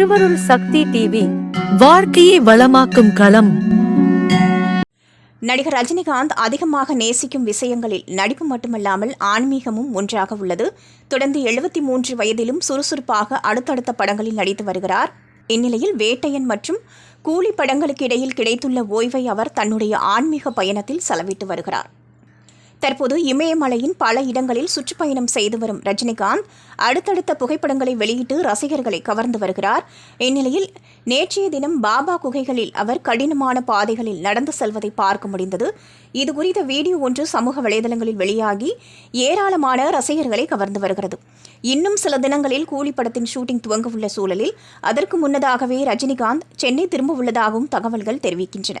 திருவருள் சக்தி டிவி வாழ்க்கையை வளமாக்கும் களம். நடிகர் ரஜினிகாந்த் அதிகமாக நேசிக்கும் விஷயங்களில் நடிப்பு மட்டுமல்லாமல் ஆன்மீகமும் ஒன்றாக உள்ளது. தொடர்ந்து எழுபத்தி மூன்று வயதிலும் சுறுசுறுப்பாக அடுத்தடுத்த படங்களில் நடித்து வருகிறார். இந்நிலையில் வேட்டையன் மற்றும் கூலி படங்களுக்கு இடையில் கிடைத்துள்ள ஓய்வை அவர் தன்னுடைய ஆன்மீக பயணத்தில் செலவிட்டு வருகிறார். தற்போது இமயமலையின் பல இடங்களில் சுற்றுப்பயணம் செய்து வரும் ரஜினிகாந்த் அடுத்தடுத்த புகைப்படங்களை வெளியிட்டு ரசிகர்களை கவர்ந்து வருகிறார். இந்நிலையில் நேற்றைய தினம் பாபா குகைகளில் அவர் கடினமான பாதைகளில் நடந்து செல்வதை பார்க்க முடிந்தது. இது குறித்த வீடியோ ஒன்று சமூக வலைதளங்களில் வெளியாகி ஏராளமான ரசிகர்களை கவர்ந்து வருகிறது. இன்னும் சில தினங்களில் கூலி படத்தின் ஷூட்டிங் துவங்க உள்ள சூழலில் அதற்கு முன்னதாகவே ரஜினிகாந்த் சென்னை திரும்ப உள்ளதாகவும் தகவல்கள் தெரிவிக்கின்றன.